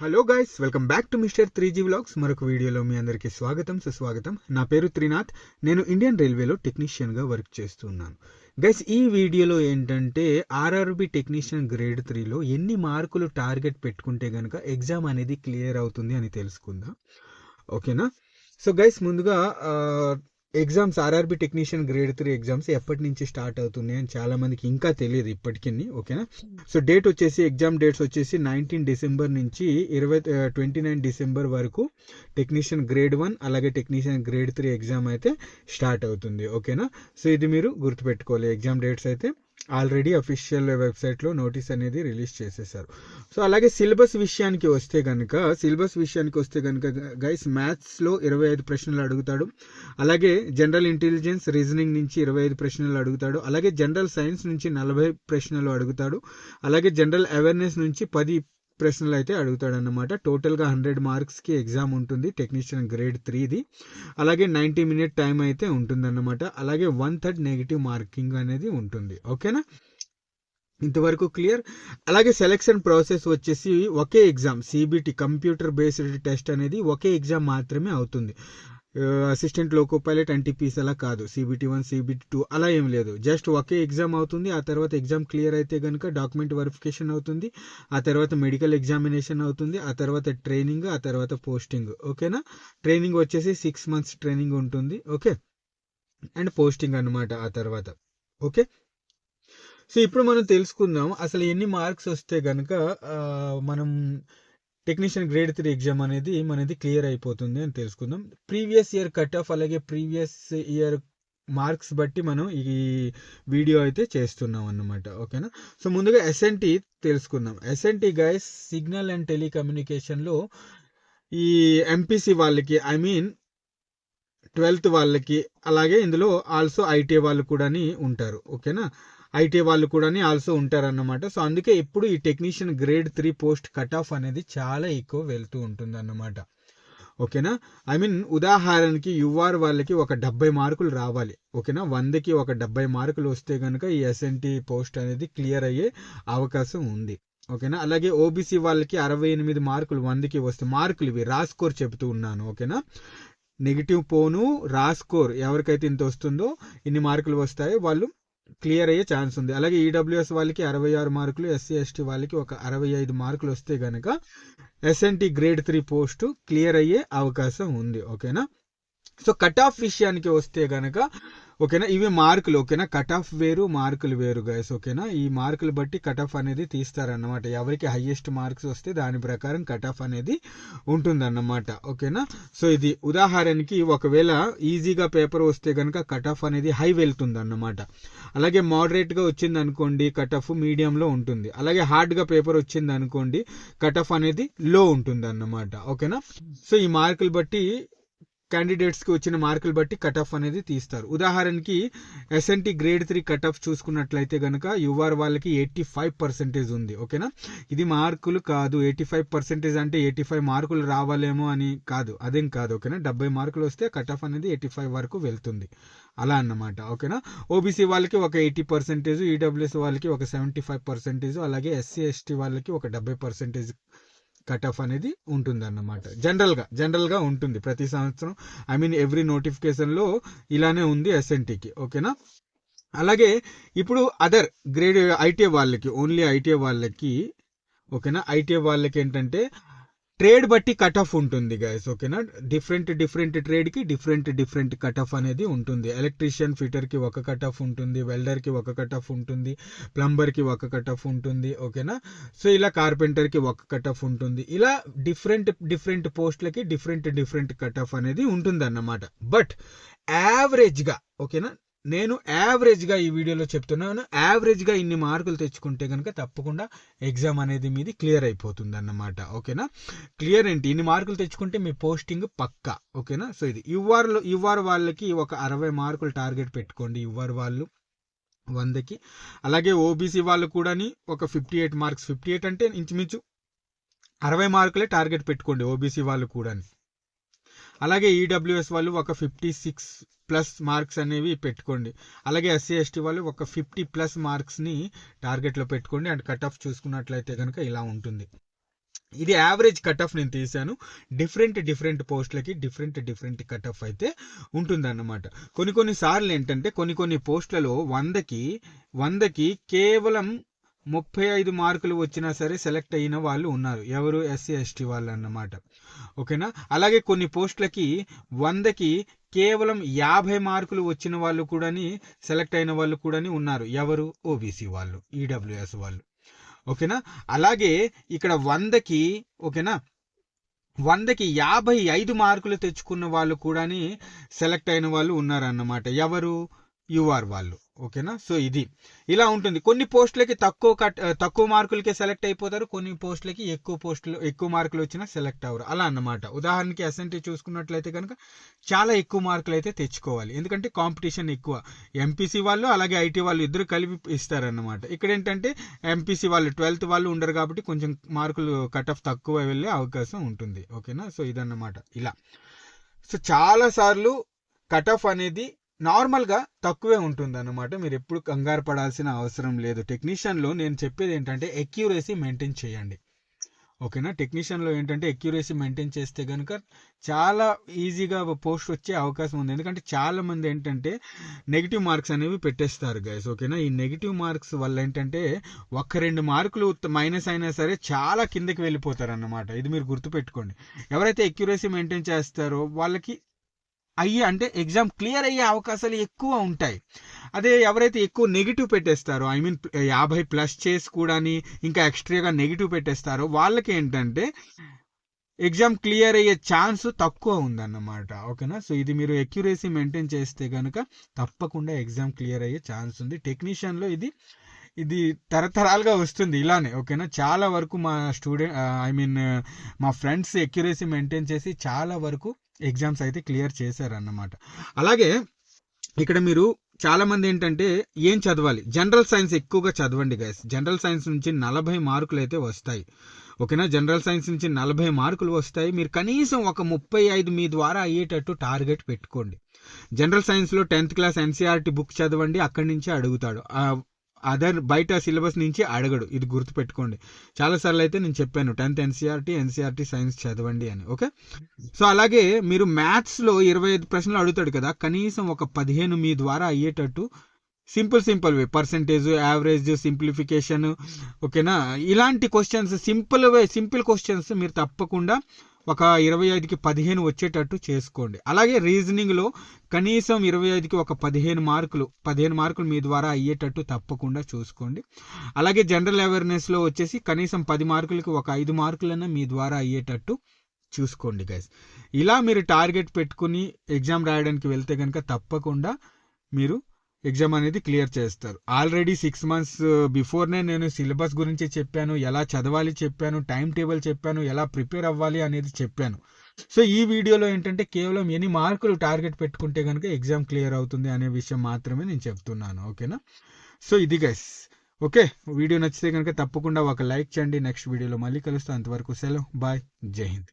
Hello guys welcome back to mister three G vlogs మరొక వీడియోలో మీ అందరికీ స్వాగతం సుస్వాగతం. నా పేరు త్రినాథ్. నేను ఇండియన్ రైల్వేలో టెక్నీషియన్గా వర్క్ చేస్తున్నాను గైస్ ఈ వీడియోలో ఏంటంటే ఆర్ఆర్బి టెక్నీషియన్ గ్రేడ్ త్రీలో ఎన్ని మార్కులు టార్గెట్ పెట్టుకుంటే కనుక ఎగ్జామ్ అనేది క్లియర్ అవుతుంది అని తెలుసుకుందాం. ఓకేనా సో గైస్ ముందుగా exams RRB technician grade three exams ఎప్పటి నుంచి స్టార్ట్ అవుతున్నాయి అని చాలా మందికి ఇంకా తెలియదు ఇప్పటికీ ఓకేనా సో డేట్ వచ్చేసి ఎగ్జామ్ డేట్స్ వచ్చేసి నైన్టీన్ డిసెంబర్ నుంచి ఇరవై ట్వంటీ నైన్ డిసెంబర్ వరకు టెక్నీషియన్ గ్రేడ్ వన్ అలాగే టెక్నీషియన్ గ్రేడ్ త్రీ ఎగ్జామ్ అయితే స్టార్ట్ అవుతుంది ఓకేనా సో ఇది మీరు గుర్తుపెట్టుకోవాలి ఎగ్జామ్ డేట్స్ అయితే. ఆల్రెడీ అఫీషియల్ వెబ్సైట్లో నోటీస్ అనేది రిలీజ్ చేసేసారు. సో అలాగే సిలబస్ విషయానికి వస్తే కనుక సిలబస్ విషయానికి వస్తే కనుక గైస్ మ్యాథ్స్లో ఇరవై ఐదు ప్రశ్నలు అడుగుతాడు. అలాగే జనరల్ ఇంటెలిజెన్స్ రీజనింగ్ నుంచి ఇరవై ఐదు ప్రశ్నలు అడుగుతాడు. అలాగే జనరల్ సైన్స్ నుంచి నలభై ప్రశ్నలు అడుగుతాడు. అలాగే జనరల్ అవేర్నెస్ నుంచి పది ప్రశ్నలు అయితే అడుగుతాడనమాట టోటల్గా హండ్రెడ్ మార్క్స్కి ఎగ్జామ్ ఉంటుంది టెక్నీషియన్ గ్రేడ్ త్రీది. అలాగే నైంటీ మినిట్ టైం అయితే ఉంటుందన్నమాట. అలాగే వన్ థర్డ్ నెగిటివ్ మార్కింగ్ అనేది ఉంటుంది. ఓకేనా? ఇంతవరకు క్లియర్? అలాగే సెలక్షన్ ప్రాసెస్ వచ్చేసి ఒకే exam CBT computer based test అనేది ఒకే ఎగ్జామ్ మాత్రమే అవుతుంది. అసిస్టెంట్ లోకో పైలట్ ఎన్టీపీస్ అలా కాదు. సిబిటీ వన్ సిబిటీ టూ అలా ఏం లేదు. జస్ట్ ఒకే ఎగ్జామ్ అవుతుంది. ఆ తర్వాత ఎగ్జామ్ క్లియర్ అయితే కనుక డాక్యుమెంట్ వెరిఫికేషన్ అవుతుంది. ఆ తర్వాత మెడికల్ ఎగ్జామినేషన్ అవుతుంది. ఆ తర్వాత ట్రైనింగ్ ఆ తర్వాత పోస్టింగ్ ఓకేనా ట్రైనింగ్ వచ్చేసి సిక్స్ మంత్స్ ట్రైనింగ్ ఉంటుంది. ఓకే అండ్ పోస్టింగ్ అనమాట ఆ తర్వాత. ఓకే సో ఇప్పుడు మనం తెలుసుకుందాం. అసలు ఎన్ని మార్క్స్ వస్తే కనుక మనం టెక్నీషియన్ గ్రేడ్ త్రీ ఎగ్జామ్ అనేది మనది క్లియర్ అయిపోతుంది అని తెలుసుకుందాం. ప్రీవియస్ ఇయర్ కట్ ఆఫ్ అలాగే ప్రీవియస్ ఇయర్ మార్క్స్ బట్టి మనం ఈ వీడియో అయితే చేస్తున్నాం అన్నమాట. ఓకేనా? సో ముందుగా ఎస్ఎన్టీ తెలుసుకుందాం. ఎస్ఎన్టీ గైస్ సిగ్నల్ అండ్ టెలికమ్యూనికేషన్లో ఈ ఎంపీసీ వాళ్ళకి ఐ మీన్ ట్వెల్త్ వాళ్ళకి అలాగే ఇందులో ఆల్సో ఐటీ వాళ్ళు కూడా ఉంటారు. ఓకేనా? ఐటీ వాళ్ళు కూడా ఆల్సో ఉంటారన్నమాట. సో అందుకే ఎప్పుడు ఈ technician grade three post cut off అనేది చాలా ఎక్కువ వెళ్తూ ఉంటుంది అన్నమాట ఓకేనా? ఐ మీన్ ఉదాహరణకి యుఆర్ వాళ్ళకి ఒక డెబ్బై మార్కులు రావాలి. ఓకేనా? వందకి ఒక డెబ్బై మార్కులు వస్తే కనుక ఈ ఎస్ఎన్టీ పోస్ట్ అనేది క్లియర్ అయ్యే అవకాశం ఉంది. ఓకేనా? అలాగే ఓబీసీ వాళ్ళకి అరవై ఎనిమిది మార్కులు వందకి వస్తే మార్కులు ఇవి రా స్కోర్ చెబుతూ ఉన్నాను. ఓకేనా? నెగిటివ్ పోను రా స్కోర్ ఎవరికైతే ఇంత వస్తుందో ఇన్ని మార్కులు వస్తాయో వాళ్ళు క్లియర్ అయ్యే ఛాన్స్ ఉంది. అలాగే ఈడబ్ల్యూఎస్ వాళ్ళకి అరవై ఆరు మార్కులు ఎస్సీ ఎస్టీ వాళ్ళకి ఒక అరవై ఐదు మార్కులు వస్తే కనుక SNT grade three post clear అయ్యే అవకాశం ఉంది. ఓకేనా? సో కట్ ఆఫ్ విషయానికి వస్తే గనక ఓకేనా? ఇవి మార్కులు ఓకేనా? కట్ ఆఫ్ వేరు మార్కులు వేరు గైస్ ఓకేనా? ఈ మార్కులు బట్టి కట్ ఆఫ్ అనేది తీస్తారన్నమాట. ఎవరికి హయ్యెస్ట్ మార్క్స్ వస్తే దాని ప్రకారం కట్ ఆఫ్ అనేది ఉంటుందన్నమాట ఓకేనా? సో ఇది ఉదాహరణకి ఒకవేళ ఈజీగా పేపర్ వస్తే కనుక కట్ ఆఫ్ అనేది హై వెళ్తుంది అన్నమాట అలాగే మోడరేట్గా వచ్చింది అనుకోండి కట్ ఆఫ్ మీడియంలో ఉంటుంది. అలాగే హార్డ్గా పేపర్ వచ్చింది అనుకోండి కట్ ఆఫ్ అనేది లో ఉంటుంది అన్నమాట ఓకేనా? సో ఈ మార్కులు బట్టి క్యాండిడేట్స్కి వచ్చిన మార్కులు బట్టి కట్ ఆఫ్ అనేది తీస్తారు. ఉదాహరణకి SNT grade three cut off చూసుకున్నట్లయితే కనుక యువర్ వాళ్ళకి ఎయిటీ ఫైవ్ పర్సెంటేజ్ ఉంది ఓకేనా? ఇది మార్కులు కాదు. ఎయిటీ ఫైవ్ పర్సెంటేజ్ అంటే ఎయిటీ ఫైవ్ మార్కులు రావాలేమో అని కాదు. అదేం కాదు ఓకేనా? డెబ్బై మార్కులు వస్తే కట్ ఆఫ్ అనేది ఎయిటీ ఫైవ్ వరకు వెళ్తుంది. అలా అన్నమాట ఓకేనా? ఓబీసీ వాళ్ళకి ఒక ఎయిటీ పర్సెంటేజ్ ఈడబ్ల్యూఎస్ వాళ్ళకి ఒక సెవెంటీ ఫైవ్ పర్సెంటేజ్ అలాగే ఎస్సీ ఎస్టీ వాళ్ళకి ఒక డెబ్బై పర్సెంటేజ్ కట్ ఆఫ్ అనేది ఉంటుంది అన్నమాట జనరల్గా జనరల్గా ఉంటుంది ప్రతి సంవత్సరం. ఐ మీన్ ఎవ్రీ నోటిఫికేషన్లో ఇలానే ఉంది ఎస్ఎన్టీకి ఓకేనా? అలాగే ఇప్పుడు అదర్ గ్రేడ్ ఐటీఐ వాళ్ళకి ఓన్లీ ఐటీఐ వాళ్ళకి ఓకేనా? ఐటీఐ వాళ్ళకి ఏంటంటే ట్రేడ్ బట్టి కట్ ఆఫ్ ఉంటుంది గైస్ ఓకేనా? డిఫరెంట్ డిఫరెంట్ ట్రేడ్కి డిఫరెంట్ డిఫరెంట్ కట్ ఆఫ్ అనేది ఉంటుంది. ఎలక్ట్రీషియన్ ఫిటర్కి ఒక కట్ ఆఫ్ ఉంటుంది వెల్డర్కి ఒక కట్ ఆఫ్ ఉంటుంది ప్లంబర్కి ఒక కట్ ఆఫ్ ఉంటుంది ఓకేనా? సో ఇలా కార్పెంటర్కి ఒక కట్ ఆఫ్ ఉంటుంది. ఇలా డిఫరెంట్ డిఫరెంట్ పోస్ట్లకి డిఫరెంట్ డిఫరెంట్ కట్ ఆఫ్ అనేది ఉంటుంది అన్నమాట బట్ యావరేజ్గా ఓకేనా? నేను యావరేజ్గా ఈ వీడియోలో చెప్తున్నాను. యావరేజ్గా ఇన్ని మార్కులు తెచ్చుకుంటే కనుక తప్పకుండా ఎగ్జామ్ అనేది మీది క్లియర్ అయిపోతుంది అన్నమాట ఓకేనా? క్లియర్ ఏంటి? ఇన్ని మార్కులు తెచ్చుకుంటే మీ పోస్టింగ్ పక్కా. ఓకేనా? సో ఇది యువర్ ఇవ్వరు వాళ్ళకి ఒక అరవై మార్కులు టార్గెట్ పెట్టుకోండి ఇవ్వరు వాళ్ళు వందకి. అలాగే ఓబీసీ వాళ్ళు కూడా ఒక fifty eight marks fifty eight అంటే ఇంచుమించు అరవై మార్కులే టార్గెట్ పెట్టుకోండి ఓబీసీ వాళ్ళు కూడా అలాగే ఈడబ్ల్యూఎస్ వాళ్ళు ఒక ఫిఫ్టీ సిక్స్ ప్లస్ మార్క్స్ అనేవి పెట్టుకోండి. అలాగే ఎస్సీ ఎస్టీ వాళ్ళు ఒక ఫిఫ్టీ ప్లస్ మార్క్స్ని టార్గెట్లో పెట్టుకోండి అండ్ కట్ ఆఫ్ చూసుకున్నట్లయితే కనుక ఇలా ఉంటుంది. ఇది యావరేజ్ కట్ ఆఫ్ నేను తీశాను. డిఫరెంట్ డిఫరెంట్ పోస్టులకి డిఫరెంట్ డిఫరెంట్ కట్ ఆఫ్ అయితే ఉంటుందన్నమాట. కొన్ని కొన్ని సార్లు ఏంటంటే కొన్ని కొన్ని పోస్టులలో వందకి వందకి కేవలం ముప్పై ఐదు మార్కులు వచ్చినా సరే సెలెక్ట్ అయిన వాళ్ళు ఉన్నారు. ఎవరు? ఎస్సీ ఎస్టీ వాళ్ళు అన్నమాట. ఓకేనా? అలాగే కొన్ని పోస్టులకి వందకి కేవలం యాభై మార్కులు వచ్చిన వాళ్ళు కూడాని సెలెక్ట్ అయిన వాళ్ళు కూడాని ఉన్నారు. ఎవరు? ఓబీసీ వాళ్ళు ఈడబ్ల్యూఎస్ వాళ్ళు. ఓకేనా? అలాగే ఇక్కడ వందకి ఓకేనా? వందకి యాభై ఐదు మార్కులు తెచ్చుకున్న వాళ్ళు కూడాని సెలెక్ట్ అయిన వాళ్ళు ఉన్నారన్నమాట. ఎవరు? యుఆర్ వాళ్ళు. ఓకేనా? సో ఇది. ఇలా ఉంటుంది. కొన్ని పోస్టులకి తక్కువ కట్ తక్కువ మార్కులకే సెలెక్ట్ అయిపోతారు. కొన్ని పోస్టులకి ఎక్కువ పోస్టులు ఎక్కువ మార్కులు వచ్చినా సెలెక్ట్ అవ్వరు. అలా అన్నమాట. ఉదాహరణకి ఎస్ఎన్టీ చూసుకున్నట్లయితే కనుక చాలా ఎక్కువ మార్కులు అయితే తెచ్చుకోవాలి. ఎందుకంటే కాంపిటీషన్ ఎక్కువ. ఎంపీసీ వాళ్ళు అలాగే ఐటీ వాళ్ళు ఇద్దరు కలిపి ఇస్తారన్నమాట. ఇక్కడ ఏంటంటే ఎంపీసీ వాళ్ళు ట్వెల్త్ వాళ్ళు ఉండరు కాబట్టి కొంచెం మార్కులు కట్ ఆఫ్ తక్కువ వెళ్ళే అవకాశం ఉంటుంది. ఓకేనా? సో ఇదన్నమాట. ఇలా. సో చాలా సార్లు కట్ ఆఫ్ అనేది నార్మల్గా తక్కువే ఉంటుందన్నమాట. మీరు ఎప్పుడు కంగారు పడాల్సిన అవసరం లేదు. టెక్నీషియన్లో నేను చెప్పేది ఏంటంటే ఎక్యూరేసీ మెయింటైన్ చేయండి. ఓకేనా? టెక్నీషియన్లో ఏంటంటే ఎక్యూరేసీ మెయింటైన్ చేస్తే కనుక చాలా ఈజీగా పోస్ట్ వచ్చే అవకాశం ఉంది. ఎందుకంటే చాలా మంది ఏంటంటే నెగిటివ్ మార్క్స్ అనేవి పెట్టేస్తారు గైస్ ఓకేనా? ఈ నెగిటివ్ మార్క్స్ వల్ల ఏంటంటే ఒక్క రెండు మార్కులు మైనస్ అయినా సరే చాలా కిందకి వెళ్ళిపోతారు అన్నమాట ఇది మీరు గుర్తుపెట్టుకోండి. ఎవరైతే ఎక్యూరేసీ మెయింటైన్ చేస్తారో వాళ్ళకి అయ్యి అంటే ఎగ్జామ్ క్లియర్ అయ్యే అవకాశాలు ఎక్కువ ఉంటాయి. అదే ఎవరైతే ఎక్కువ నెగిటివ్ పెట్టేస్తారో ఐ మీన్ యాభై ప్లస్ చేసి కూడాని ఇంకా ఎక్స్ట్రాగా నెగిటివ్ పెట్టేస్తారో వాళ్ళకి ఏంటంటే ఎగ్జామ్ క్లియర్ అయ్యే ఛాన్స్ తక్కువ ఉందన్నమాట. ఓకేనా? సో ఇది మీరు ఎక్యురేసీ మెయింటైన్ చేస్తే కనుక తప్పకుండా ఎగ్జామ్ క్లియర్ అయ్యే ఛాన్స్ ఉంది. టెక్నీషియన్లో ఇది ఇది తరతరాలుగా వస్తుంది ఇలానే ఓకేనా? చాలా వరకు మా స్టూడెంట్ ఐ మీన్ మా ఫ్రెండ్స్ ఎక్యురేసీ మెయింటైన్ చేసి చాలా వరకు ఎగ్జామ్స్ అయితే క్లియర్ చేశారన్నమాట. అలాగే ఇక్కడ మీరు చాలామంది ఏంటంటే ఏం చదవాలి? జనరల్ సైన్స్ ఎక్కువగా చదవండి గైస్ జనరల్ సైన్స్ నుంచి నలభై మార్కులు అయితే వస్తాయి. ఓకేనా? జనరల్ సైన్స్ నుంచి నలభై మార్కులు వస్తాయి. మీరు కనీసం ఒక ముప్పై ఐదు మీ ద్వారా అయ్యేటట్టు టార్గెట్ పెట్టుకోండి. జనరల్ సైన్స్లో టెన్త్ క్లాస్ ఎన్సీఆర్టీ బుక్ చదవండి అక్కడి నుంచి అడుగుతాడు. అదర్ బయట సిలబస్ నుంచి అడగడు. ఇది గుర్తుపెట్టుకోండి. చాలాసార్లు అయితే నేను చెప్పాను టెన్త్ ఎన్సీఆర్టీ ఎన్సీఆర్టీ సైన్స్ చదవండి అని ఓకే? సో అలాగే మీరు మ్యాథ్స్లో ఇరవై ఐదు ప్రశ్నలు అడుగుతాడు కదా కనీసం ఒక పదిహేను మీ ద్వారా అయ్యేటట్టు simple simple way. Percentage average simplification ఓకేనా? ఇలాంటి questions simple way simple questions మీరు తప్పకుండా ఒక ఇరవై ఐదుకి పదిహేను వచ్చేటట్టు చేసుకోండి. అలాగే రీజనింగ్లో కనీసం ఇరవై ఐదుకి ఒక పదిహేను మార్కులు పదిహేను మార్కులు మీ ద్వారా అయ్యేటట్టు తప్పకుండా చూసుకోండి. అలాగే జనరల్ అవేర్నెస్లో వచ్చేసి కనీసం పది మార్కులకి ఒక ఐదు మార్కులన్నా మీ ద్వారా అయ్యేటట్టు చూసుకోండి గైస్. ఇలా మీరు టార్గెట్ పెట్టుకుని ఎగ్జామ్ రాయడానికి వెళ్తే కనుక తప్పకుండా మీరు ఎగ్జామ్ అనేది క్లియర్ చేస్తారు. ఆల్రెడీ సిక్స్ మంత్స్ బిఫోర్నే నేను సిలబస్ గురించి చెప్పాను ఎలా చదవాలి చెప్పాను టైం టేబుల్ చెప్పాను ఎలా ప్రిపేర్ అవ్వాలి అనేది చెప్పాను. సో ఈ వీడియోలో ఏంటంటే కేవలం ఎన్ని మార్కులు టార్గెట్ పెట్టుకుంటే కనుక ఎగ్జామ్ క్లియర్ అవుతుంది అనే విషయం మాత్రమే నేను చెప్తున్నాను. ఓకేనా సో ఇది గైస్ ఓకే వీడియో నచ్చితే కనుక తప్పకుండా ఒక లైక్ చేయండి. నెక్స్ట్ వీడియోలో మళ్ళీ కలుస్తాను అంతవరకు సెలవు. బాయ్ జై హింద్.